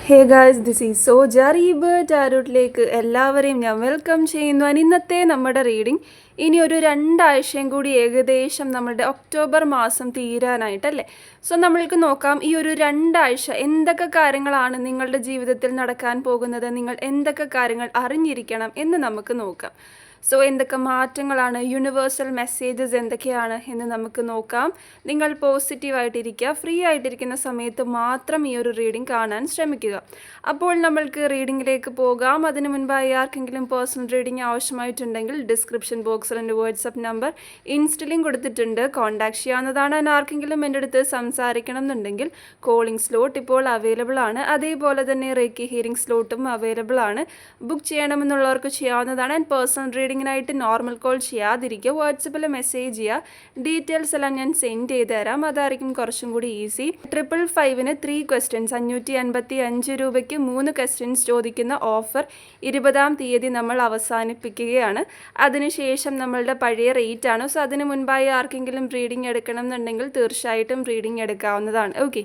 Hey guys this is so ജറീബ് ടാരൂട്ടിലേക്ക് എല്ലാവരെയും ഞാൻ വെൽക്കം ചെയ്യുന്നു. And ഇന്നത്തെ നമ്മുടെ റീഡിംഗ് ഇനി ഒരു രണ്ടാഴ്ചയും കൂടി ഏകദേശം നമ്മുടെ ഒക്ടോബർ മാസം തീരാനായിട്ടല്ലേ? സോ നമ്മൾക്ക് നോക്കാം ഈ ഒരു രണ്ടാഴ്ച എന്തൊക്കെ കാര്യങ്ങളാണ് നിങ്ങളുടെ ജീവിതത്തിൽ നടക്കാൻ പോകുന്നത്? നിങ്ങൾ എന്തൊക്കെ കാര്യങ്ങൾ അറിഞ്ഞിരിക്കണം എന്ന് നമുക്ക് നോക്കാം. സോ എന്തൊക്കെ മാറ്റങ്ങളാണ്? യൂണിവേഴ്സൽ മെസ്സേജസ് എന്തൊക്കെയാണ് എന്ന് നമുക്ക് നോക്കാം. നിങ്ങൾ പോസിറ്റീവായിട്ടിരിക്കുക ഫ്രീ ആയിട്ടിരിക്കുന്ന സമയത്ത് മാത്രം ഈ ഒരു റീഡിംഗ് കാണാൻ ശ്രമിക്കുക. അപ്പോൾ നമ്മൾക്ക് റീഡിങ്ങിലേക്ക് പോകാം. അതിനു മുൻപായി ആർക്കെങ്കിലും പേഴ്സണൽ റീഡിംഗ് ആവശ്യമായിട്ടുണ്ടെങ്കിൽ ഡിസ്ക്രിപ്ഷൻ ബോക്സിൽ എന്റെ വാട്സപ്പ് നമ്പർ ഇൻസ്റ്റലിംഗ് കൊടുത്തിട്ടുണ്ട്. കോൺടാക്ട് ചെയ്യാവുന്നതാണ്. അതിന് ആർക്കെങ്കിലും എന്റെ അടുത്ത് സംസാരിക്കണം എന്നുണ്ടെങ്കിൽ കോളിംഗ് സ്ലോട്ട് ഇപ്പോൾ അവൈലബിൾ ആണ്. അതേപോലെ തന്നെ റേക്കി ഹിയറിംഗ് സ്ലോട്ടും അവൈലബിൾ ആണ്. ബുക്ക് ചെയ്യണമെന്നുള്ളവർക്ക് ചെയ്യാവുന്നതാണ്. ആൻഡ് പേഴ്സണൽ റീഡിങ്ങിനായിട്ട് നോർമൽ കോൾ ചെയ്യാതിരിക്കുക. വാട്സപ്പിൽ മെസ്സേജ് ചെയ്യുക. ഡീറ്റെയിൽസ് എല്ലാം ഞാൻ സെൻഡ് ചെയ്ത് തരാം. അതായിരിക്കും കുറച്ചും കൂടി ഈസി ട്രിപ്പിൾ ഫൈവിന് ത്രീ ക്വസ്റ്റ്യൻസ് അഞ്ഞൂറ്റി അൻപത്തി അഞ്ച് രൂപയ്ക്ക് മൂന്ന് ക്വസ്റ്റ്യൻസ് ചോദിക്കുന്ന ഓഫർ ഇരുപതാം തീയതി നമ്മൾ അവസാനിപ്പിക്കുകയാണ്. അതിനുശേഷം നമ്മളുടെ പഴയ റേറ്റ് ആണ്. സോ അതിന് മുൻപായി ആർക്കെങ്കിലും റീഡിംഗ് എടുക്കണം എന്നുണ്ടെങ്കിൽ തീർച്ചയായിട്ടും റീഡിംഗ് എടുക്കാവുന്നതാണ്. ഓക്കെ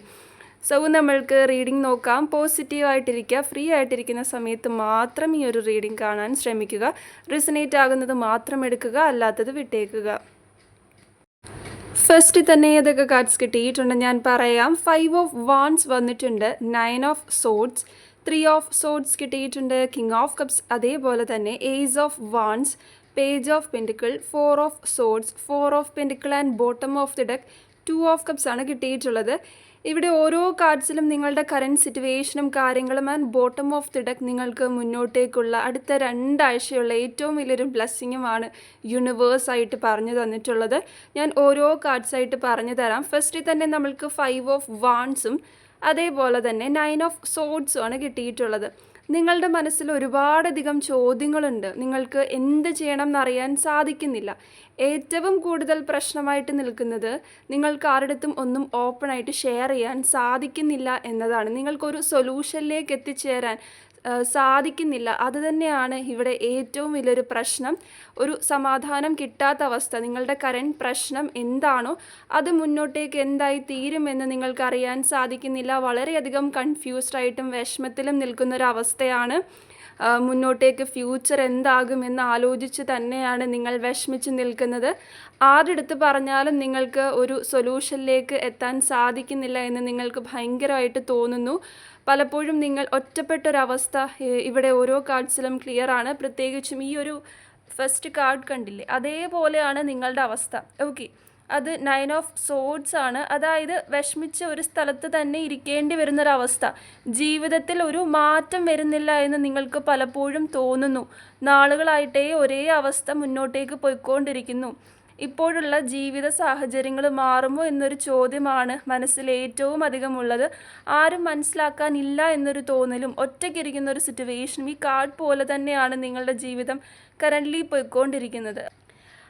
സോ നമ്മൾക്ക് റീഡിംഗ് നോക്കാം. പോസിറ്റീവായിട്ടിരിക്കുക ഫ്രീ ആയിട്ടിരിക്കുന്ന സമയത്ത് മാത്രം ഈ ഒരു റീഡിംഗ് കാണാൻ ശ്രമിക്കുക. റിസനേറ്റ് ആകുന്നത് മാത്രം എടുക്കുക അല്ലാത്തത് വിട്ടേക്കുക. ഫസ്റ്റ് തന്നെ ഏതൊക്കെ കാർഡ്സ് കിട്ടിയിട്ടുണ്ട്? ഞാൻ പറയാം. ഫൈവ് ഓഫ് വാൺസ് വന്നിട്ടുണ്ട്. Nine of swords three of swords കിട്ടിയിട്ടുണ്ട്. കിങ് ഓഫ് കപ്സ് അതേപോലെ തന്നെ ace of wands page of pentacle four of swords four of pentacle and bottom of the deck two of cups ആണ് കിട്ടിയിട്ടുള്ളത്. ഇവിടെ ഓരോ കാർഡ്സിലും നിങ്ങളുടെ കറന്റ് സിറ്റുവേഷനും കാര്യങ്ങളും and bottom of the deck നിങ്ങൾക്ക് മുന്നോട്ടേക്കുള്ള അടുത്ത രണ്ടാഴ്ചയുള്ള ഏറ്റവും വലിയൊരു ബ്ലെസ്സിങ്ങുമാണ് യൂണിവേഴ്സായിട്ട് പറഞ്ഞു തന്നിട്ടുള്ളത്. ഞാൻ ഓരോ കാർഡ്സായിട്ട് പറഞ്ഞു തരാം. ഫസ്റ്റിൽ തന്നെ നമ്മൾക്ക് ഫൈവ് ഓഫ് വാൺസും അതേപോലെ തന്നെ നയൻ ഓഫ് സോഡ്സും ആണ് കിട്ടിയിട്ടുള്ളത്. നിങ്ങളുടെ മനസ്സിൽ ഒരുപാടധികം ചോദ്യങ്ങളുണ്ട്. നിങ്ങൾക്ക് എന്ത് ചെയ്യണം എന്നറിയാൻ സാധിക്കുന്നില്ല. ഏറ്റവും കൂടുതൽ പ്രശ്നമായിട്ട് നിൽക്കുന്നത് നിങ്ങൾക്ക് ആരുടെത്തും ഒന്നും ഓപ്പണായിട്ട് ഷെയർ ചെയ്യാൻ സാധിക്കുന്നില്ല എന്നതാണ്. നിങ്ങൾക്കൊരു സൊല്യൂഷനിലേക്ക് എത്തിച്ചേരാൻ സാധിക്കുന്നില്ല. അത് തന്നെയാണ് ഇവിടെ ഏറ്റവും വലിയൊരു പ്രശ്നം. ഒരു സമാധാനം കിട്ടാത്ത അവസ്ഥ. നിങ്ങളുടെ കറന്റ് പ്രശ്നം എന്താണോ അത് മുന്നോട്ടേക്ക് എന്തായി തീരുമെന്ന് നിങ്ങൾക്ക് അറിയാൻ സാധിക്കുന്നില്ല. വളരെയധികം കൺഫ്യൂസ്ഡ് ആയിട്ടും വിഷമത്തിലും നിൽക്കുന്ന ഒരു അവസ്ഥയാണ്. മുന്നോട്ടേക്ക് ഫ്യൂച്ചർ എന്താകുമെന്ന് ആലോചിച്ച് തന്നെയാണ് നിങ്ങൾ വിഷമിച്ച് നിൽക്കുന്നത്. ആരെടുത്ത് പറഞ്ഞാലും നിങ്ങൾക്ക് ഒരു സൊല്യൂഷനിലേക്ക് എത്താൻ സാധിക്കുന്നില്ല എന്ന് നിങ്ങൾക്ക് ഭയങ്കരമായിട്ട് തോന്നുന്നു. പലപ്പോഴും നിങ്ങൾ ഒറ്റപ്പെട്ടൊരവസ്ഥ ഇവിടെ ഓരോ കാർഡ്സിലും ക്ലിയർ ആണ്. പ്രത്യേകിച്ചും ഈ ഒരു ഫസ്റ്റ് കാർഡ് കണ്ടില്ലേ? അതേപോലെയാണ് നിങ്ങളുടെ അവസ്ഥ. ഓക്കെ അത് നയൻ ഓഫ് സോഡ്സ് ആണ്. അതായത് വിഷമിച്ച ഒരു സ്ഥലത്ത് തന്നെ ഇരിക്കേണ്ടി വരുന്നൊരവസ്ഥ. ജീവിതത്തിൽ ഒരു മാറ്റം വരുന്നില്ല എന്ന് നിങ്ങൾക്ക് പലപ്പോഴും തോന്നുന്നു. നാളുകളായിട്ടേ ഒരേ അവസ്ഥ മുന്നോട്ടേക്ക് പോയിക്കൊണ്ടിരിക്കുന്നു. ഇപ്പോഴുള്ള ജീവിത സാഹചര്യങ്ങൾ മാറുമോ എന്നൊരു ചോദ്യമാണ് മനസ്സിൽ ഏറ്റവും അധികം ഉള്ളത് ആരും മനസ്സിലാക്കാനില്ല എന്നൊരു തോന്നലും ഒറ്റയ്ക്കിരിക്കുന്ന ഒരു സിറ്റുവേഷനും ഈ കാർഡ് പോലെ തന്നെയാണ് നിങ്ങളുടെ ജീവിതം കറന്റ്ലി പോയിക്കൊണ്ടിരിക്കുന്നത്.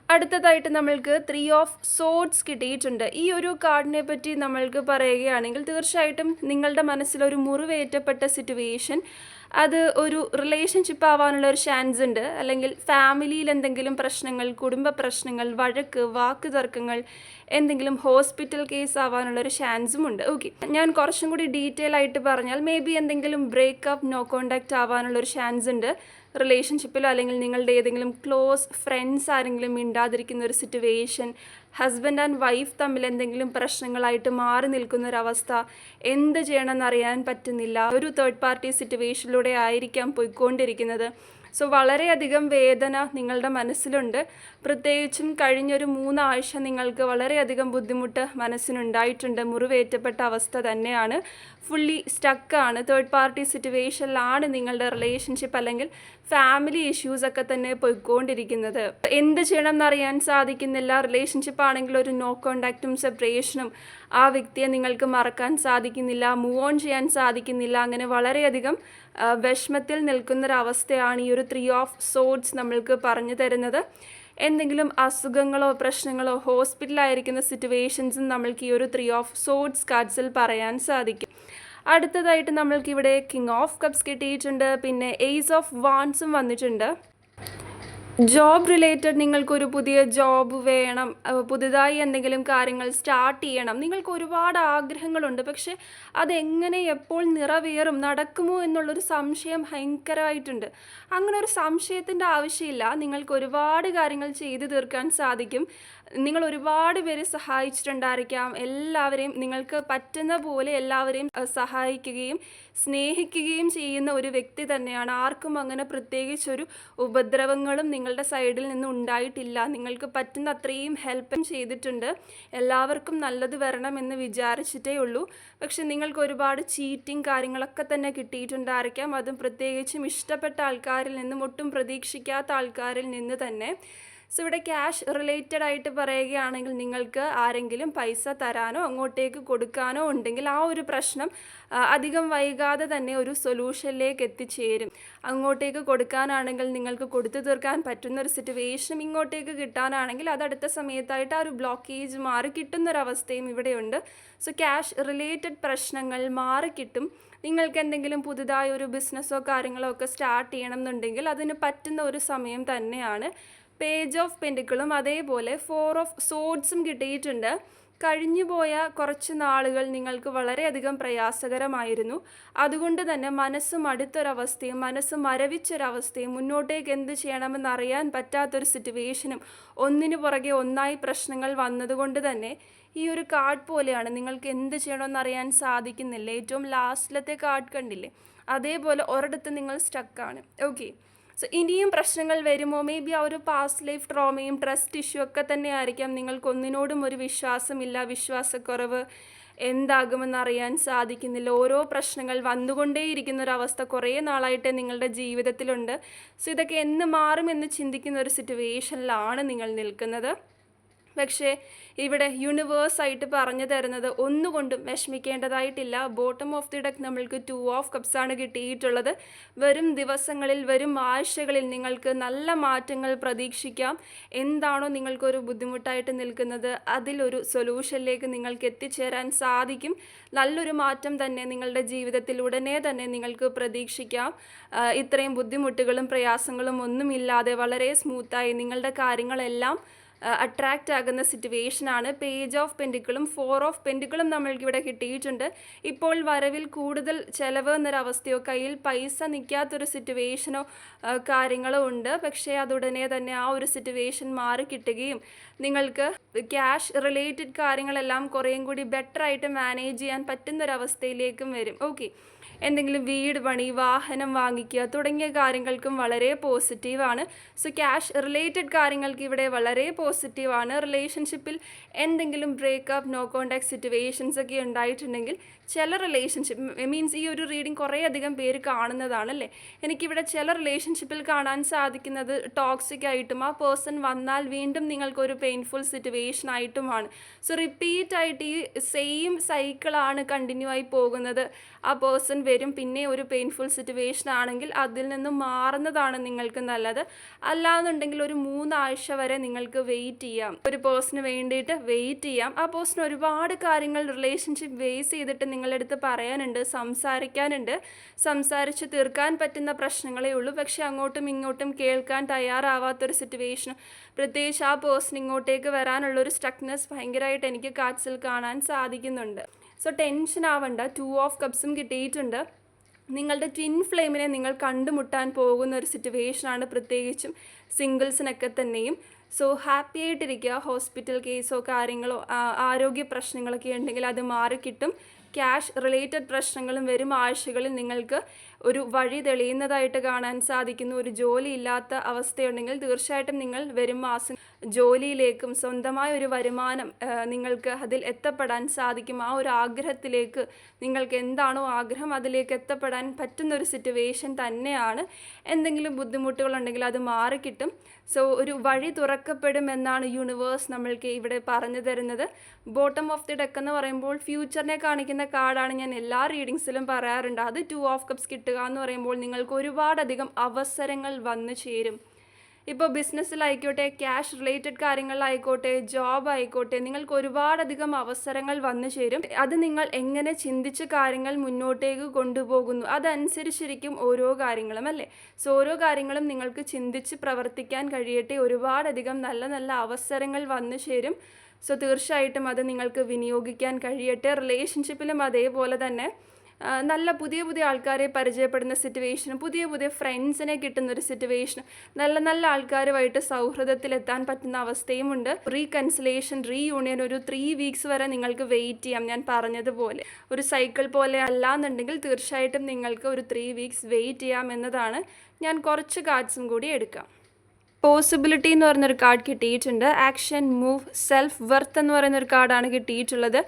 അടുത്തതായിട്ട് നമ്മൾക്ക് ത്രീ ഓഫ് സോഡ്സ് കിട്ടിയിട്ടുണ്ട്. ഈ ഒരു കാർഡിനെ പറ്റി നമ്മൾക്ക് പറയുകയാണെങ്കിൽ തീർച്ചയായിട്ടും നിങ്ങളുടെ മനസ്സിലൊരു മുറിവേറ്റപ്പെട്ട സിറ്റുവേഷൻ അത് ഒരു റിലേഷൻഷിപ്പ് ആവാനുള്ള ഒരു ചാൻസ് ഉണ്ട്. അല്ലെങ്കിൽ ഫാമിലിയിൽ എന്തെങ്കിലും പ്രശ്നങ്ങൾ കുടുംബ പ്രശ്നങ്ങൾ വഴക്ക് വാക്ക് തർക്കങ്ങൾ എന്തെങ്കിലും ഹോസ്പിറ്റൽ കേസ് ആവാനുള്ള ഒരു ചാൻസും ഉണ്ട്. ഓക്കെ ഞാൻ കുറച്ചും കൂടി ഡീറ്റെയിൽ ആയിട്ട് പറഞ്ഞാൽ മേ ബി എന്തെങ്കിലും ബ്രേക്കപ്പ് നോ കോണ്ടാക്റ്റ് ആവാനുള്ള ഒരു ചാൻസ് ഉണ്ട്. റിലേഷൻഷിപ്പിലോ അല്ലെങ്കിൽ നിങ്ങളുടെ ഏതെങ്കിലും ക്ലോസ് ഫ്രണ്ട്സ് ആരെങ്കിലും മിണ്ടാതിരിക്കുന്ന ഒരു സിറ്റുവേഷൻ ഹസ്ബൻഡ് ആൻഡ് വൈഫ് തമ്മിൽ എന്തെങ്കിലും പ്രശ്നങ്ങളായിട്ട് മാറി നിൽക്കുന്ന ഒരു അവസ്ഥ എന്ത് ചെയ്യണമെന്ന് അറിയാൻ പറ്റുന്നില്ല. ഒരു തേർഡ് പാർട്ടി സിറ്റുവേഷനിലൂടെ ആയിരിക്കാം പോയിക്കൊണ്ടിരിക്കുന്നത്. സോ വളരെയധികം വേദന നിങ്ങളുടെ മനസ്സിലുണ്ട്. പ്രത്യേകിച്ചും കഴിഞ്ഞൊരു മൂന്നാഴ്ച നിങ്ങൾക്ക് വളരെയധികം ബുദ്ധിമുട്ട് മനസ്സിനുണ്ടായിട്ടുണ്ട്. മുറിവേറ്റപ്പെട്ട അവസ്ഥ തന്നെയാണ്. ഫുള്ളി സ്റ്റക്കാണ് തേർഡ് പാർട്ടി സിറ്റുവേഷനിലാണ് നിങ്ങളുടെ റിലേഷൻഷിപ്പ് അല്ലെങ്കിൽ ഫാമിലി ഇഷ്യൂസ് ഒക്കെ തന്നെ പോയിക്കൊണ്ടിരിക്കുന്നത്. എന്ത് ചെയ്യണം എന്നറിയാൻ സാധിക്കുന്നില്ല. റിലേഷൻഷിപ്പ് ആണെങ്കിൽ ഒരു നോ കോണ്ടാക്റ്റും സെപ്പറേഷനും ആ വ്യക്തിയെ നിങ്ങൾക്ക് മറക്കാൻ സാധിക്കുന്നില്ല. മൂവ് ഓൺ ചെയ്യാൻ സാധിക്കുന്നില്ല. അങ്ങനെ വളരെയധികം വിഷമത്തിൽ നിൽക്കുന്നൊരവസ്ഥയാണ് ഈ ഒരു ത്രീ ഓഫ് സോഡ്സ് നമ്മൾക്ക് പറഞ്ഞു തരുന്നത്. എന്തെങ്കിലും അസുഖങ്ങളോ പ്രശ്നങ്ങളോ ഹോസ്പിറ്റലായിരിക്കുന്ന സിറ്റുവേഷൻസും നമ്മൾക്ക് ഈ ഒരു ത്രീ ഓഫ് സോഡ്സ് കാർഡ്സിൽ പറയാൻ സാധിക്കും. അടുത്തതായിട്ട് നമ്മൾക്ക് ഇവിടെ കിങ് ഓഫ് കപ്സ് കിട്ടിയിട്ടുണ്ട്. പിന്നെ എയ്സ് ഓഫ് വാൻസും വന്നിട്ടുണ്ട്. ജോബ് റിലേറ്റഡ് നിങ്ങൾക്കൊരു പുതിയ ജോബ് വേണം പുതുതായി എന്തെങ്കിലും കാര്യങ്ങൾ സ്റ്റാർട്ട് ചെയ്യണം. നിങ്ങൾക്ക് ഒരുപാട് ആഗ്രഹങ്ങളുണ്ട്. പക്ഷെ അതെങ്ങനെ എപ്പോൾ നിറവേറും നടക്കുമോ എന്നുള്ളൊരു സംശയം ഭയങ്കരമായിട്ടുണ്ട് അങ്ങനെ ഒരു സംശയത്തിന്റെ ആവശ്യമില്ല. നിങ്ങൾക്ക് ഒരുപാട് കാര്യങ്ങൾ ചെയ്തു തീർക്കാൻ സാധിക്കും. നിങ്ങൾ ഒരുപാട് പേരെ സഹായിച്ചിട്ടുണ്ടായിരിക്കാം. എല്ലാവരെയും നിങ്ങൾക്ക് പറ്റുന്ന പോലെ എല്ലാവരെയും സഹായിക്കുകയും സ്നേഹിക്കുകയും ചെയ്യുന്ന ഒരു വ്യക്തി തന്നെയാണ്. ആർക്കും അങ്ങനെ പ്രത്യേകിച്ചൊരു ഉപദ്രവങ്ങളും നിങ്ങളുടെ സൈഡിൽ നിന്ന് ഉണ്ടായിട്ടില്ല. നിങ്ങൾക്ക് പറ്റുന്ന അത്രയും ഹെൽപ്പും ചെയ്തിട്ടുണ്ട്. എല്ലാവർക്കും നല്ലത് വരണമെന്ന് വിചാരിച്ചിട്ടേ ഉള്ളൂ. പക്ഷെ നിങ്ങൾക്ക് ഒരുപാട് ചീറ്റിംഗ് കാര്യങ്ങളൊക്കെ തന്നെ കിട്ടിയിട്ടുണ്ടായിരിക്കാം. അതും പ്രത്യേകിച്ചും ഇഷ്ടപ്പെട്ട ആൾക്കാരിൽ നിന്നും ഒട്ടും പ്രതീക്ഷിക്കാത്ത ആൾക്കാരിൽ നിന്ന് തന്നെ. സോ ഇവിടെ ക്യാഷ് റിലേറ്റഡ് ആയിട്ട് പറയുകയാണെങ്കിൽ നിങ്ങൾക്ക് ആരെങ്കിലും പൈസ തരാനോ അങ്ങോട്ടേക്ക് കൊടുക്കാനോ ഉണ്ടെങ്കിൽ ആ ഒരു പ്രശ്നം അധികം വൈകാതെ തന്നെ ഒരു സൊല്യൂഷനിലേക്ക് എത്തിച്ചേരും. അങ്ങോട്ടേക്ക് കൊടുക്കാനാണെങ്കിൽ നിങ്ങൾക്ക് കൊടുത്തു തീർക്കാൻ പറ്റുന്ന ഒരു സിറ്റുവേഷൻ ഇങ്ങോട്ടേക്ക് കിട്ടാനാണെങ്കിൽ അത് അടുത്ത സമയത്തായിട്ട് ആ ഒരു ബ്ലോക്കേജ് മാറി കിട്ടുന്നൊരവസ്ഥയും ഇവിടെയുണ്ട്. സോ ക്യാഷ് റിലേറ്റഡ് പ്രശ്നങ്ങൾ മാറി കിട്ടും. നിങ്ങൾക്ക് എന്തെങ്കിലും പുതുതായി ഒരു ബിസിനസ്സോ കാര്യങ്ങളോ ഒക്കെ സ്റ്റാർട്ട് ചെയ്യണം എന്നുണ്ടെങ്കിൽ അതിന് പറ്റുന്ന ഒരു സമയം തന്നെയാണ്. പേജ് ഓഫ് പെന്റിക്കിളും അതേപോലെ ഫോർ ഓഫ് സോഡ്സും കിട്ടിയിട്ടുണ്ട്. കഴിഞ്ഞു പോയ കുറച്ച് നാളുകൾ നിങ്ങൾക്ക് വളരെയധികം പ്രയാസകരമായിരുന്നു. അതുകൊണ്ട് തന്നെ മനസ്സ് മടുത്തൊരവസ്ഥയും മനസ്സ് മരവിച്ചൊരവസ്ഥയും മുന്നോട്ടേക്ക് എന്ത് ചെയ്യണമെന്ന് അറിയാൻ പറ്റാത്തൊരു സിറ്റുവേഷനും ഒന്നിനു പുറകെ ഒന്നായി പ്രശ്നങ്ങൾ വന്നതുകൊണ്ട് തന്നെ ഈ ഒരു കാർഡ് പോലെയാണ് നിങ്ങൾക്ക് എന്ത് ചെയ്യണമെന്ന് അറിയാൻ സാധിക്കുന്നില്ല. ഏറ്റവും ലാസ്റ്റിലത്തെ കാർഡ് കണ്ടില്ലേ? അതേപോലെ ഒരിടത്ത് നിങ്ങൾ സ്റ്റക്കാണ് ഓക്കെ സോ ഇനിയും പ്രശ്നങ്ങൾ വരുമോ? മേ ബി ആ ഒരു പാസ്റ്റ് ലൈഫ് ട്രോമയും ട്രസ്റ്റ് ഇഷ്യൂ ഒക്കെ തന്നെ ആയിരിക്കാം. നിങ്ങൾക്ക് ഒന്നിനോടും ഒരു വിശ്വാസമില്ല. വിശ്വാസക്കുറവ് എന്താകുമെന്ന് അറിയാൻ സാധിക്കുന്നില്ല. ഓരോ പ്രശ്നങ്ങൾ വന്നുകൊണ്ടേയിരിക്കുന്ന ഒരു അവസ്ഥ കുറേ നാളായിട്ട് നിങ്ങളുടെ ജീവിതത്തിലുണ്ട്. സോ ഇതൊക്കെ എന്ന് മാറുമെന്ന് ചിന്തിക്കുന്ന ഒരു സിറ്റുവേഷനിലാണ് നിങ്ങൾ നിൽക്കുന്നത്. പക്ഷേ ഇവിടെ യൂണിവേഴ്സായിട്ട് പറഞ്ഞു തരുന്നത് ഒന്നുകൊണ്ടും വിഷമിക്കേണ്ടതായിട്ടില്ല. ബോട്ടം ഓഫ് ദി ഡെക്ക് നമ്മൾക്ക് ടു ഓഫ് കപ്സാണ് കിട്ടിയിട്ടുള്ളത്. വരും ദിവസങ്ങളിൽ വരും ആഴ്ചകളിൽ നിങ്ങൾക്ക് നല്ല മാറ്റങ്ങൾ പ്രതീക്ഷിക്കാം. എന്താണോ നിങ്ങൾക്കൊരു ബുദ്ധിമുട്ടായിട്ട് നിൽക്കുന്നത് അതിലൊരു സൊല്യൂഷനിലേക്ക് നിങ്ങൾക്ക് എത്തിച്ചേരാൻ സാധിക്കും. നല്ലൊരു മാറ്റം തന്നെ നിങ്ങളുടെ ജീവിതത്തിൽ ഉടനെ തന്നെ നിങ്ങൾക്ക് പ്രതീക്ഷിക്കാം. ഇത്രയും ബുദ്ധിമുട്ടുകളും പ്രയാസങ്ങളും ഒന്നുമില്ലാതെ വളരെ സ്മൂത്തായി നിങ്ങളുടെ കാര്യങ്ങളെല്ലാം അട്രാക്റ്റ് ആകുന്ന സിറ്റുവേഷനാണ് പേജ് ഓഫ് പെൻഡിക്കിളും ഫോർ ഓഫ് പെൻഡിക്കിളും നമ്മൾക്ക് ഇവിടെ കിട്ടിയിട്ടുണ്ട്. ഇപ്പോൾ വരവിൽ കൂടുതൽ ചെലവ് എന്നൊരവസ്ഥയോ കയ്യിൽ പൈസ നിൽക്കാത്തൊരു സിറ്റുവേഷനോ കാര്യങ്ങളോ ഉണ്ട്. പക്ഷേ അതുടനെ തന്നെ ആ ഒരു സിറ്റുവേഷൻ മാറി കിട്ടുകയും നിങ്ങൾക്ക് ക്യാഷ് റിലേറ്റഡ് കാര്യങ്ങളെല്ലാം കുറേയും കൂടി ബെറ്ററായിട്ട് മാനേജ് ചെയ്യാൻ പറ്റുന്നൊരവസ്ഥയിലേക്കും വരും. ഓക്കെ എന്തെങ്കിലും വീട് പണി വാഹനം വാങ്ങിക്കുക തുടങ്ങിയ കാര്യങ്ങൾക്കും വളരെ പോസിറ്റീവാണ് സോ ക്യാഷ് റിലേറ്റഡ് കാര്യങ്ങൾക്ക് ഇവിടെ വളരെ പോസിറ്റീവാണ് റിലേഷൻഷിപ്പിൽ എന്തെങ്കിലും ബ്രേക്കപ്പ് നോ കോണ്ടാക്ട് സിറ്റുവേഷൻസ് ഒക്കെ ഉണ്ടായിട്ടുണ്ടെങ്കിൽ ചില റിലേഷൻഷിപ്പ് മീൻസ് ഈ ഒരു റീഡിങ് കുറേ അധികം പേര് കാണുന്നതാണല്ലേ എനിക്കിവിടെ ചില റിലേഷൻഷിപ്പിൽ കാണാൻ സാധിക്കുന്നത് ടോക്സിക് ആയിട്ടും ആ പേഴ്സൺ വന്നാൽ വീണ്ടും നിങ്ങൾക്കൊരു പെയിൻഫുൾ സിറ്റുവേഷൻ ആയിട്ടുമാണ് സോ റിപ്പീറ്റ് ആയിട്ട് ഈ സെയിം സൈക്കിളാണ് കണ്ടിന്യൂ ആയി പോകുന്നത്. ആ പേഴ്സൺ വരും. പിന്നെ ഒരു പെയിൻഫുൾ സിറ്റുവേഷൻ ആണെങ്കിൽ അതിൽ നിന്നും മാറുന്നതാണ് നിങ്ങൾക്ക് നല്ലത്. അല്ലാന്നുണ്ടെങ്കിൽ ഒരു മൂന്നാഴ്ച വരെ നിങ്ങൾക്ക് വെയിറ്റ് ചെയ്യാം. ഒരു പേഴ്സണിന് വേണ്ടിയിട്ട് വെയിറ്റ് ചെയ്യാം. ആ പേഴ്സൺ ഒരുപാട് കാര്യങ്ങൾ റിലേഷൻഷിപ്പ് ബേസ് ചെയ്തിട്ട് നിങ്ങളുടെ അടുത്ത് പറയാനുണ്ട് സംസാരിക്കാനുണ്ട്. സംസാരിച്ച് തീർക്കാൻ പറ്റുന്ന പ്രശ്നങ്ങളേ ഉള്ളൂ. പക്ഷെ അങ്ങോട്ടും ഇങ്ങോട്ടും കേൾക്കാൻ തയ്യാറാവാത്തൊരു സിറ്റുവേഷൻ പ്രത്യേകിച്ച് ആ പേഴ്സൺ ഇങ്ങോട്ടേക്ക് വരാനുള്ളൊരു സ്റ്റക്നെസ് ഭയങ്കരമായിട്ട് എനിക്ക് കാറ്റ്സിൽ കാണാൻ സാധിക്കുന്നുണ്ട്. സോ ടെൻഷൻ ആവണ്ട. ടു ഓഫ് കപ്സും കിട്ടിയിട്ടുണ്ട്. നിങ്ങളുടെ ട്വിൻ ഫ്ലെയിമിനെ നിങ്ങൾ കണ്ടുമുട്ടാൻ പോകുന്ന ഒരു സിറ്റുവേഷനാണ് പ്രത്യേകിച്ചും സിംഗിൾസിനൊക്കെ തന്നെയും. സോ ഹാപ്പി ആയിട്ടിരിക്കുക. ഹോസ്പിറ്റൽ കേസോ കാര്യങ്ങളോ ആരോഗ്യ പ്രശ്നങ്ങളൊക്കെ ഉണ്ടെങ്കിൽ അത് മാറിക്കിട്ടും. ക്യാഷ് റിലേറ്റഡ് പ്രശ്നങ്ങളും വരും. ആഴ്ചകളിൽ നിങ്ങൾക്ക് ഒരു വഴി തെളിയുന്നതായിട്ട് കാണാൻ സാധിക്കുന്നു ഒരു ജോലി ഇല്ലാത്ത അവസ്ഥയുണ്ടെങ്കിൽ തീർച്ചയായിട്ടും നിങ്ങൾ വരും മാസം ജോലിയിലേക്കും സ്വന്തമായ ഒരു വരുമാനം നിങ്ങൾക്ക് അതിൽ എത്തപ്പെടാൻ സാധിക്കും. ആ ഒരു ആഗ്രഹത്തിലേക്ക് നിങ്ങൾക്ക് എന്താണോ ആഗ്രഹം അതിലേക്ക് എത്തപ്പെടാൻ പറ്റുന്ന ഒരു സിറ്റുവേഷൻ തന്നെയാണ്. എന്തെങ്കിലും ബുദ്ധിമുട്ടുകളുണ്ടെങ്കിൽ അത് മാറിക്കിട്ടും. സോ ഒരു വഴി തുറക്കപ്പെടും എന്നാണ് യൂണിവേഴ്സ് നമ്മൾക്ക് ഇവിടെ പറഞ്ഞു തരുന്നത്. ബോട്ടം ഓഫ് ദി ഡെക്ക് എന്ന് പറയുമ്പോൾ ഫ്യൂച്ചറിനെ കാണിക്കുന്ന കാർഡാണ് ഞാൻ എല്ലാ റീഡിങ്സിലും പറയാറുണ്ട്. അത് ടു ഓഫ് കപ്സ് കിട്ടുക എന്ന് പറയുമ്പോൾ നിങ്ങൾക്ക് ഒരുപാടധികം അവസരങ്ങൾ വന്നു ചേരും. ഇപ്പോൾ ബിസിനസ്സിലായിക്കോട്ടെ ക്യാഷ് റിലേറ്റഡ് കാര്യങ്ങളിലായിക്കോട്ടെ ജോബ് ആയിക്കോട്ടെ നിങ്ങൾക്ക് ഒരുപാടധികം അവസരങ്ങൾ വന്നു ചേരും. അത് നിങ്ങൾ എങ്ങനെ ചിന്തിച്ച് കാര്യങ്ങൾ മുന്നോട്ടേക്ക് കൊണ്ടുപോകുന്നു അതനുസരിച്ചിരിക്കും ഓരോ കാര്യങ്ങളും അല്ലേ? സോ ഓരോ കാര്യങ്ങളും നിങ്ങൾക്ക് ചിന്തിച്ച് പ്രവർത്തിക്കാൻ കഴിയട്ടെ. ഒരുപാടധികം നല്ല നല്ല അവസരങ്ങൾ വന്നു ചേരും. സോ തീർച്ചയായിട്ടും അത് നിങ്ങൾക്ക് വിനിയോഗിക്കാൻ കഴിയട്ടെ. റിലേഷൻഷിപ്പിലും അതേപോലെ തന്നെ. നല്ല പുതിയ പുതിയ ആൾക്കാരെ പരിചയപ്പെടുന്ന സിറ്റുവേഷനും പുതിയ പുതിയ ഫ്രണ്ട്സിനെ കിട്ടുന്ന ഒരു സിറ്റുവേഷനും നല്ല നല്ല ആൾക്കാരുമായിട്ട് സൗഹൃദത്തിലെത്താൻ പറ്റുന്ന അവസ്ഥയും ഉണ്ട് റീകൺസിലേഷൻ റീയൂണിയൻ ഒരു ത്രീ വീക്സ് വരെ നിങ്ങൾക്ക് വെയിറ്റ് ചെയ്യാം ഞാൻ പറഞ്ഞതുപോലെ. ഒരു സൈക്കിൾ പോലെ അല്ലാന്നുണ്ടെങ്കിൽ തീർച്ചയായിട്ടും നിങ്ങൾക്ക് ഒരു ത്രീ വീക്സ് വെയിറ്റ് ചെയ്യാം എന്നതാണ്. ഞാൻ കുറച്ച് കാർഡ്സും കൂടി എടുക്കാം. പോസിബിലിറ്റി എന്ന് പറയുന്നൊരു കാർഡ് കിട്ടിയിട്ടുണ്ട്. ആക്ഷൻ മൂവ് സെൽഫ് വെർത്ത് എന്ന് പറയുന്നൊരു കാർഡാണ് കിട്ടിയിട്ടുള്ളത്.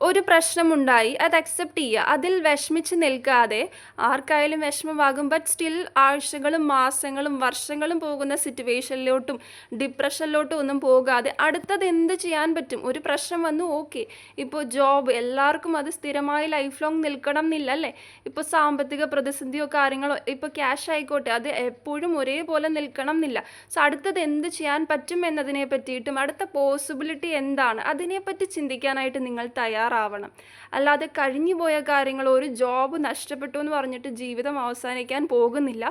ഒരു പ്രശ്നമുണ്ടായി. അത് അക്സെപ്റ്റ് ചെയ്യുക. അതിൽ വിഷമിച്ച് നിൽക്കാതെ ആർക്കായാലും വിഷമമാകും. ബട്ട് സ്റ്റിൽ ആഴ്ചകളും മാസങ്ങളും വർഷങ്ങളും പോകുന്ന സിറ്റുവേഷനിലോട്ടും ഡിപ്രഷനിലോട്ടും ഒന്നും പോകാതെ അടുത്തത് എന്ത് ചെയ്യാൻ പറ്റും? ഒരു പ്രശ്നം വന്നു ഓക്കെ ഇപ്പോൾ ജോബ് എല്ലാവർക്കും അത് സ്ഥിരമായി ലൈഫ് ലോങ് നിൽക്കണം എന്നില്ല അല്ലേ ഇപ്പോൾ സാമ്പത്തിക പ്രതിസന്ധിയോ കാര്യങ്ങളോ ഇപ്പോൾ ക്യാഷ് ആയിക്കോട്ടെ അത് എപ്പോഴും ഒരേപോലെ നിൽക്കണം എന്നില്ല. സോ അടുത്തത് എന്ത് ചെയ്യാൻ പറ്റും എന്നതിനെ പറ്റിയിട്ടും അടുത്ത പോസിബിലിറ്റി എന്താണ്? അതിനെപ്പറ്റി ചിന്തിക്കാനായിട്ട് നിങ്ങൾ തയ്യാറാവണം. അല്ലാതെ കഴിഞ്ഞു പോയ കാര്യങ്ങൾ ഒരു ജോബ് നഷ്ടപ്പെട്ടു എന്ന് പറഞ്ഞിട്ട് ജീവിതം അവസാനിക്കാൻ പോകുന്നില്ല.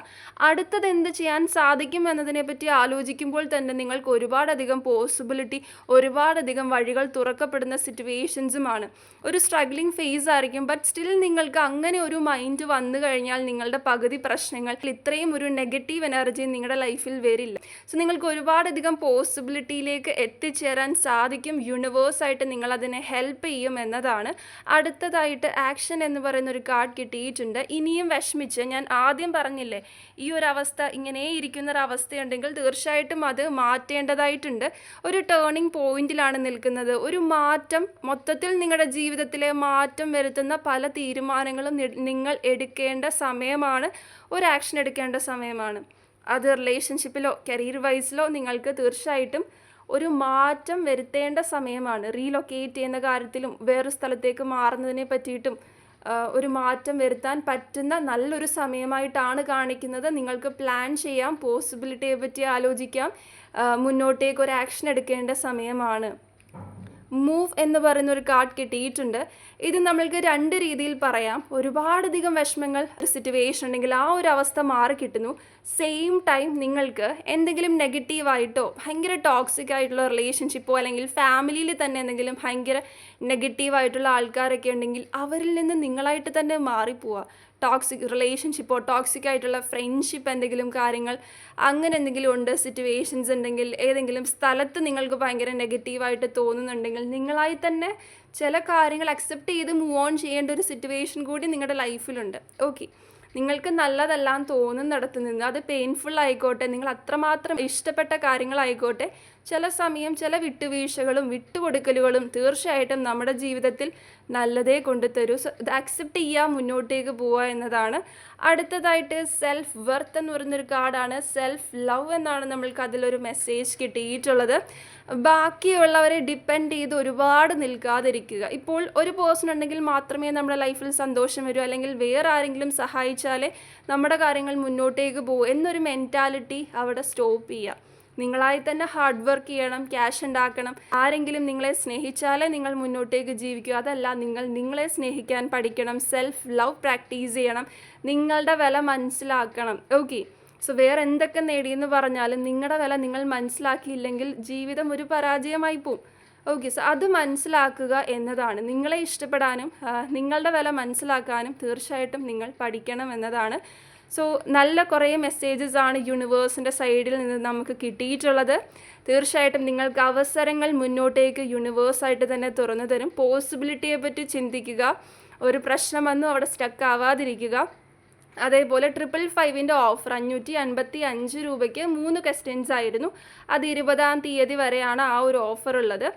അടുത്തത് എന്ത് ചെയ്യാൻ സാധിക്കും എന്നതിനെ പറ്റി ആലോചിക്കുമ്പോൾ തന്നെ നിങ്ങൾക്ക് ഒരുപാടധികം പോസിബിലിറ്റി ഒരുപാടധികം വഴികൾ തുറക്കപ്പെടുന്ന സിറ്റുവേഷൻസുമാണ് ഒരു സ്ട്രഗ്ലിംഗ് ഫേസ് ആയിരിക്കും. ബട്ട് സ്റ്റിൽ നിങ്ങൾക്ക് അങ്ങനെ ഒരു മൈൻഡ് വന്നു കഴിഞ്ഞാൽ നിങ്ങളുടെ പകുതി പ്രശ്നങ്ങൾ ഇത്രയും ഒരു നെഗറ്റീവ് എനർജി നിങ്ങളുടെ ലൈഫിൽ വരില്ല. സോ നിങ്ങൾക്ക് ഒരുപാടധികം പോസിബിലിറ്റിയിലേക്ക് എത്തിച്ചേരാൻ സാധിക്കും. യൂണിവേഴ്സായിട്ട് നിങ്ങൾ അതിനെ ഹെൽപ്പ് ചെയ്യും എന്നതാണ്. അടുത്തതായിട്ട് ആക്ഷൻ എന്ന് പറയുന്ന ഒരു കാർഡ് കിട്ടിയിട്ടുണ്ട്. ഇനിയും വിഷമിച്ച് ഞാൻ ആദ്യം പറഞ്ഞില്ലേ ഈ ഒരു അവസ്ഥ ഇങ്ങനെ ഇരിക്കുന്ന ഒരു അവസ്ഥയുണ്ടെങ്കിൽ തീർച്ചയായിട്ടും അത് മാറ്റേണ്ടതായിട്ടുണ്ട്. ഒരു ടേണിംഗ് പോയിന്റിലാണ് നിൽക്കുന്നത്. ഒരു മാറ്റം മൊത്തത്തിൽ നിങ്ങളുടെ ജീവിതത്തിലെ മാറ്റം വരുത്തുന്ന പല തീരുമാനങ്ങളും നിങ്ങൾ എടുക്കേണ്ട സമയമാണ്. ഒരു ആക്ഷൻ എടുക്കേണ്ട സമയമാണ്. അത് റിലേഷൻഷിപ്പിലോ കരിയർ വൈസിലോ നിങ്ങൾക്ക് തീർച്ചയായിട്ടും ഒരു മാറ്റം വരുത്തേണ്ട സമയമാണ്. റീലൊക്കേറ്റ് ചെയ്യുന്ന കാര്യത്തിലും വേറൊരു സ്ഥലത്തേക്ക് മാറുന്നതിനെ പറ്റിയിട്ടും ഒരു മാറ്റം വരുത്താൻ പറ്റുന്ന നല്ലൊരു സമയമായിട്ടാണ് കാണിക്കുന്നത്. നിങ്ങൾക്ക് പ്ലാൻ ചെയ്യാം പോസിബിലിറ്റിയെ പറ്റി ആലോചിക്കാം. മുന്നോട്ടേക്ക് ഒരു ആക്ഷൻ എടുക്കേണ്ട സമയമാണ്. മൂവ് എന്ന് പറയുന്ന ഒരു കാർഡ് കിട്ടിയിട്ടുണ്ട്. ഇത് നമ്മൾക്ക് രണ്ട് രീതിയിൽ പറയാം. ഒരുപാടധികം വിഷമങ്ങൾ ഒരു സിറ്റുവേഷൻ ഉണ്ടെങ്കിൽ ആ ഒരു അവസ്ഥ മാറി കിട്ടുന്നു. സെയിം ടൈം നിങ്ങൾക്ക് എന്തെങ്കിലും നെഗറ്റീവായിട്ടോ ഭയങ്കര ടോക്സിക് ആയിട്ടുള്ള റിലേഷൻഷിപ്പോ അല്ലെങ്കിൽ ഫാമിലിയിൽ തന്നെ എന്തെങ്കിലും ഭയങ്കര നെഗറ്റീവായിട്ടുള്ള ആൾക്കാരൊക്കെ ഉണ്ടെങ്കിൽ അവരിൽ നിന്ന് നിങ്ങളായിട്ട് തന്നെ മാറിപ്പോവുക ടോക്സിക് റിലേഷൻഷിപ്പോ ടോക്സിക് ആയിട്ടുള്ള ഫ്രണ്ട്ഷിപ്പ് എന്തെങ്കിലും കാര്യങ്ങൾ അങ്ങനെ എന്തെങ്കിലും ഉണ്ട് സിറ്റുവേഷൻസ് ഉണ്ടെങ്കിൽ ഏതെങ്കിലും സ്ഥലത്ത് നിങ്ങൾക്ക് ഭയങ്കര നെഗറ്റീവായിട്ട് തോന്നുന്നുണ്ടെങ്കിൽ നിങ്ങളായി തന്നെ ചില കാര്യങ്ങൾ അക്സെപ്റ്റ് ചെയ്ത് മൂവ് ഓൺ ചെയ്യേണ്ട ഒരു സിറ്റുവേഷൻ കൂടി നിങ്ങളുടെ ലൈഫിലുണ്ട് ഓക്കെ നിങ്ങൾക്ക് നല്ലതെല്ലാം തോന്നുന്നിടത്ത് നിന്ന് അത് പെയിൻഫുൾ ആയിക്കോട്ടെ നിങ്ങൾ അത്രമാത്രം ഇഷ്ടപ്പെട്ട കാര്യങ്ങളായിക്കോട്ടെ ചില സമയം ചില വിട്ടുവീഴ്ചകളും വിട്ടുകൊടുക്കലുകളും തീർച്ചയായിട്ടും നമ്മുടെ ജീവിതത്തിൽ നല്ലതേ കൊണ്ടുതരൂ. തരൂ ഇത് അക്സെപ്റ്റ് ചെയ്യുക മുന്നോട്ടേക്ക് പോവുക എന്നതാണ്. അടുത്തതായിട്ട് സെൽഫ് വെർത്ത് എന്ന് പറയുന്നൊരു കാർഡാണ്. സെൽഫ് ലവ് എന്നാണ് നമ്മൾക്ക് അതിലൊരു മെസ്സേജ് കിട്ടിയിട്ടുള്ളത്. ബാക്കിയുള്ളവരെ ഡിപ്പെൻഡ് ചെയ്ത് ഒരുപാട് നിൽക്കാതിരിക്കുക. ഇപ്പോൾ ഒരു പേഴ്സൺ ഉണ്ടെങ്കിൽ മാത്രമേ നമ്മുടെ ലൈഫിൽ സന്തോഷം വരൂ. അല്ലെങ്കിൽ വേറെ ആരെങ്കിലും സഹായിച്ചാലേ നമ്മുടെ കാര്യങ്ങൾ മുന്നോട്ടേക്ക് പോകും എന്നൊരു മെന്റാലിറ്റി അവിടെ സ്റ്റോപ്പ് ചെയ്യുക. നിങ്ങളായി തന്നെ ഹാർഡ് വർക്ക് ചെയ്യണം ക്യാഷ് ഉണ്ടാക്കണം. ആരെങ്കിലും നിങ്ങളെ സ്നേഹിച്ചാലേ നിങ്ങൾ മുന്നോട്ടേക്ക് ജീവിക്കുക അതല്ല നിങ്ങൾ നിങ്ങളെ സ്നേഹിക്കാൻ പഠിക്കണം സെൽഫ് ലവ് പ്രാക്ടീസ് ചെയ്യണം നിങ്ങളുടെ വില മനസ്സിലാക്കണം. ഓക്കെ സോ വേറെ എന്തൊക്കെ നേടിയെന്ന് പറഞ്ഞാലും നിങ്ങളുടെ വില നിങ്ങൾ മനസ്സിലാക്കിയില്ലെങ്കിൽ ജീവിതം ഒരു പരാജയമായി പോവും. ഓക്കെ സോ അത് മനസ്സിലാക്കുക എന്നതാണ്. നിങ്ങളെ ഇഷ്ടപ്പെടാനും നിങ്ങളുടെ വില മനസ്സിലാക്കാനും തീർച്ചയായിട്ടും നിങ്ങൾ പഠിക്കണം എന്നതാണ്. സോ നല്ല കുറേ മെസ്സേജസ് ആണ് യൂണിവേഴ്സിന്റെ സൈഡിൽ നിന്ന് നമുക്ക് കിട്ടിയിട്ടുള്ളത്. തീർച്ചയായിട്ടും നിങ്ങൾക്ക് അവസരങ്ങൾ മുന്നോട്ടേക്ക് യൂണിവേഴ്സായിട്ട് തന്നെ തുറന്നു തരും. പോസിബിലിറ്റിയെ പറ്റി ചിന്തിക്കുക. ഒരു പ്രശ്നം വന്നു അവിടെ സ്റ്റക്ക് ആവാതിരിക്കുക. അതേപോലെ ട്രിപ്പിൾ ഫൈവിന്റെ ഓഫർ അഞ്ഞൂറ്റി അൻപത്തി അഞ്ച് രൂപയ്ക്ക് മൂന്ന് ക്വസ്റ്റ്യൻസ് ആയിരുന്നു. അത് ഇരുപതാം തീയതി വരെയാണ് ആ ഒരു ഓഫർ ഉള്ളത്.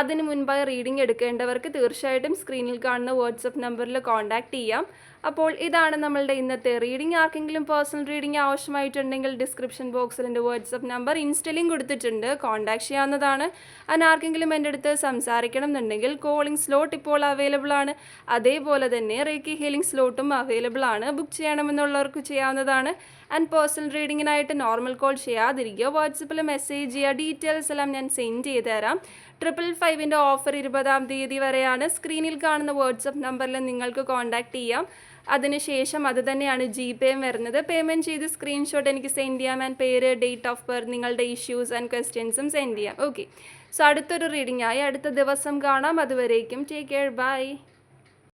അതിന് മുൻപായി റീഡിംഗ് എടുക്കേണ്ടവർക്ക് തീർച്ചയായിട്ടും സ്ക്രീനിൽ കാണുന്ന വാട്സപ്പ് നമ്പറിൽ കോൺടാക്റ്റ് ചെയ്യാം. അപ്പോൾ ഇതാണ് നമ്മളുടെ ഇന്നത്തെ റീഡിംഗ് ആർക്കെങ്കിലും പേഴ്സണൽ റീഡിംഗ് ആവശ്യമായിട്ടുണ്ടെങ്കിൽ ഡിസ്ക്രിപ്ഷൻ ബോക്സിൽ എന്റെ വാട്സപ്പ് നമ്പർ ഇൻസ്റ്റലിംഗ് കൊടുത്തിട്ടുണ്ട്. കോൺടാക്ട് ചെയ്യാവുന്നതാണ്. അതിന് ആർക്കെങ്കിലും എന്റെ അടുത്ത് സംസാരിക്കണം എന്നുണ്ടെങ്കിൽ കോളിംഗ് സ്ലോട്ട് ഇപ്പോൾ അവൈലബിൾ ആണ്. അതേപോലെ തന്നെ റേക്കി ഹീലിംഗ് സ്ലോട്ടും അവൈലബിൾ ആണ്. ബുക്ക് ചെയ്യണമെന്നുള്ളവർക്ക് ചെയ്യാവുന്നതാണ്. ആൻഡ് പേഴ്സണൽ റീഡിങ്ങിനായിട്ട് നോർമൽ കോൾ ചെയ്യാതിരിക്കുക. വാട്സപ്പിൽ മെസ്സേജ് ചെയ്യുക. ഡീറ്റെയിൽസ് എല്ലാം ഞാൻ സെൻഡ് ചെയ്ത് തരാം. ട്രിപ്പിൾ ഫൈവിന്റെ ഓഫർ ഇരുപതാം തീയതി വരെയാണ്. സ്ക്രീനിൽ കാണുന്ന വാട്സപ്പ് നമ്പറിൽ നിങ്ങൾക്ക് കോൺടാക്റ്റ് ചെയ്യാം. അതിനുശേഷം അത് തന്നെയാണ് ജി പേയും വരുന്നത്. പേയ്മെന്റ് ചെയ്ത് സ്ക്രീൻഷോട്ട് എനിക്ക് സെൻഡ് ചെയ്യാം ആൻഡ് പേര് ഡേറ്റ് ഓഫ് ബർത്ത് നിങ്ങളുടെ ഇഷ്യൂസ് ആൻഡ് ക്വസ്റ്റ്യൻസും സെൻഡ് ചെയ്യാം. ഓക്കെ സോ അടുത്തൊരു റീഡിംഗ് ആയി. അടുത്ത ദിവസം കാണാം. അതുവരേക്കും. Take care bye